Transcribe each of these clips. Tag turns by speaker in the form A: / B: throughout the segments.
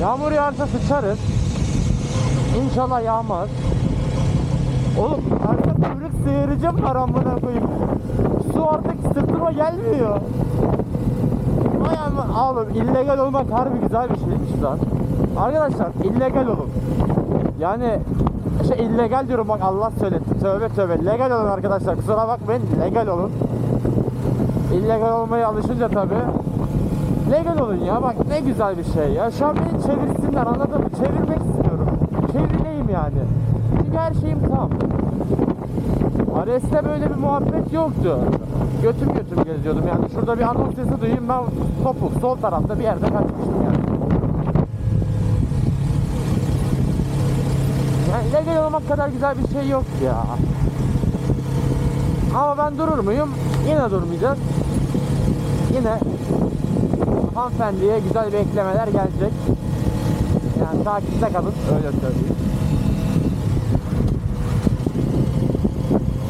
A: Yağmur yağarsa sıçarız. İnşallah yağmaz. Oğlum arka kuyruk sıyıracağım var amına koyayım. Su artık sırtıma gelmiyor. Vay ama oğlum illegal olmak harbi güzel bir şeymiş lan. Arkadaşlar illegal olun. Yani şey illegal diyorum bak Allah söyletti. Tövbe tövbe. Legal olun arkadaşlar. Kusura bakmayın. Legal olun. İllegal olmaya alışınca tabi. Legal olun ya. Bak ne güzel bir şey ya. Şu an beni çevirsinler anladın mı? Çevirmek istiyorum. Çevireyim yani. Çünkü her şeyim tam. Ares'te böyle bir muhabbet yoktu. Götüm götüm geziyordum yani. Şurada bir anons sesi duyayım ben topuk sol tarafta bir yerde kaçmıştım yani. Yani legal olmak kadar güzel bir şey yok ya. Ama ben durur muyum? Yine durmayacağız. Yine hanımefendiye güzel bir eklemeler gelecek. Yani takipte kalın öyle söyleyeyim.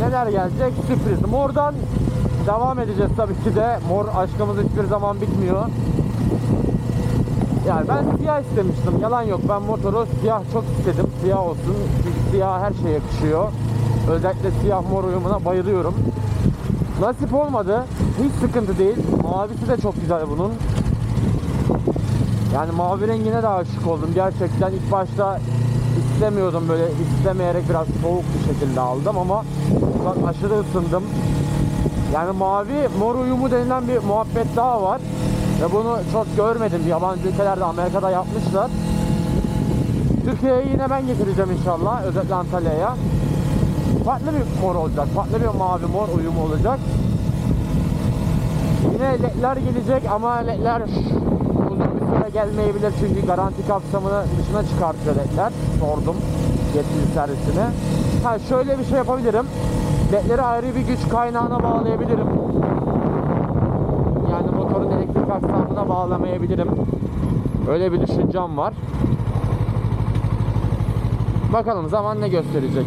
A: Neler gelecek? Sürpriz. Mor'dan devam edeceğiz tabii ki de. Mor aşkımız hiçbir zaman bitmiyor. Yani ben siyah istemiştim. Yalan yok. Ben motoru siyah çok istedim. Siyah olsun. Çünkü siyah her şeye yakışıyor. Özellikle siyah mor uyumuna bayılıyorum. Nasip olmadı. Hiç sıkıntı değil. Mavisi de çok güzel bunun. Yani mavi rengine de aşık oldum. Gerçekten ilk başta istemiyordum böyle istemeyerek biraz soğuk bir şekilde aldım ama bak aşırı ısındım. Yani mavi mor uyumu denilen bir muhabbet daha var. Ve bunu çok görmedim. Yabancı ülkelerde Amerika'da yapmışlar. Türkiye'ye yine ben getireceğim inşallah. Özellikle Antalya'ya. Farklı bir mor olacak. Farklı bir mavi mor uyumu olacak. Yine ledler gelecek ama ledler süre gelmeyebilir çünkü garanti kapsamını dışına çıkartıyor ledler. Sordum yetkili servisine. Ha şöyle bir şey yapabilirim. Ledleri ayrı bir güç kaynağına bağlayabilirim. Yani motorun elektrik aksamına bağlamayabilirim. Öyle bir düşüncem var. Bakalım zaman ne gösterecek.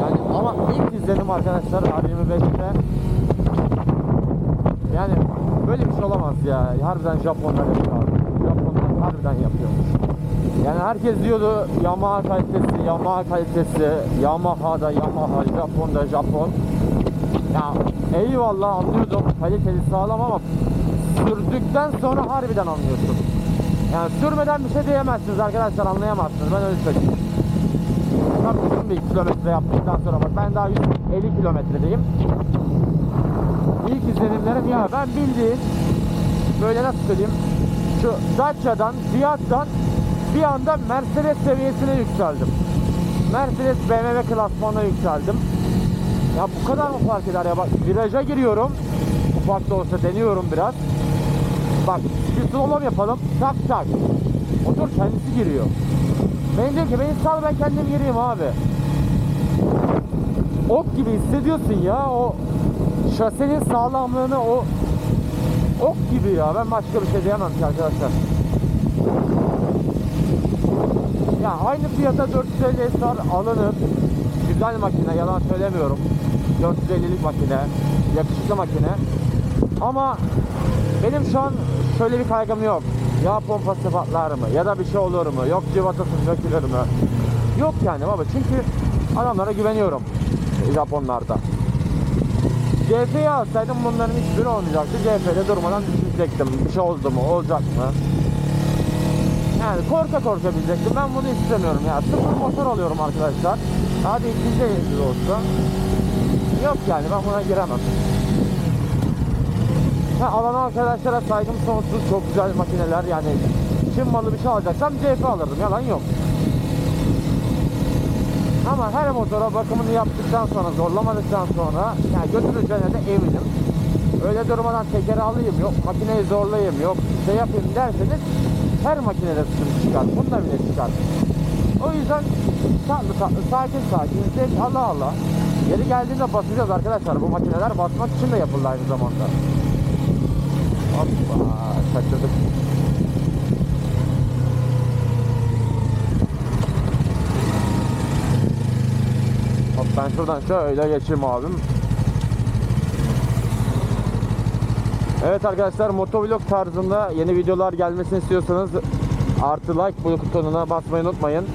A: Yani ama ilk izlenim arkadaşlar R25'te yani böyle bir şey olamaz ya. Harbiden Japonlar yapıyor abi. Japonlar harbiden yapıyormuş. Yani herkes diyordu Yamaha kalitesi, Yamaha kalitesi, Yamaha'da Yamaha, Japon'da Japon. Ya eyvallah anlıyordum kaliteli sağlam ama sürdükten sonra harbiden anlıyorsun. Yani sürmeden bir şey diyemezsiniz arkadaşlar anlayamazsınız ben öyle söyleyeyim. Uzun bir kilometre yaptıktan sonra bak ben daha 150 kilometredeyim. İlk izlenimlerim ya ben bildiğin böyle nasıl söyleyeyim şu Dacia'dan, Fiat'tan bir anda Mercedes seviyesine yükseldim. Mercedes BMW klasmanına yükseldim. Ya bu kadar mı fark eder ya bak viraja giriyorum. Ufak da olsa deniyorum biraz. Bak bir slalom yapalım tak tak. Motor kendisi giriyor. Ben diyor ki beni sal ben kendim gireyim abi. Ok gibi hissediyorsun ya o şasenin sağlamlığını o ok gibi ya ben başka bir şey diyemem ki arkadaşlar. Ya aynı fiyata 450 SR alınır. Güzel makine yalan söylemiyorum. 450'lik makine, yakışıklı makine. Ama benim şu an şöyle bir kaygım yok. Ya pompası patlar mı? Ya da bir şey olur mu? Yok civatası sökülür mü? Yok yani baba çünkü adamlara güveniyorum Japonlarda. CF'yi alsaydım bunların hiçbiri olmayacaktı. CF'de durmadan düşünecektim. Bir şey oldu mu? Olacak mı? Yani korka korka bilecektim. Ben bunu istemiyorum ya. Sıfır motor alıyorum arkadaşlar. Hadi ikinci elinde olsa. Yok yani ben buna giremem. Ha, alan arkadaşlara saygım sonsuz. Çok güzel makineler yani. Çin malı bir şey alacaksam CF alırdım. Yalan yok. Ama her motora bakımını yaptıktan sonra, zorlamadıktan sonra yani götüreceğine de eminim. Öyle durmadan tekeri alayım, yok makineyi zorlayayım, yok şey yapayım derseniz her makinede sıkıntı çıkar. Bunda bile çıkar. O yüzden tatlı tatlı, sakin sakin, zevk Allah Allah. Yeri geldiğinde basacağız arkadaşlar. Bu makineler basmak için de yapıldı aynı zamanda. Hoppa, kaçırdık. Ben şuradan şöyle geçeyim abim. Evet arkadaşlar motovlog tarzında yeni videolar gelmesini istiyorsanız artı like butonuna basmayı unutmayın.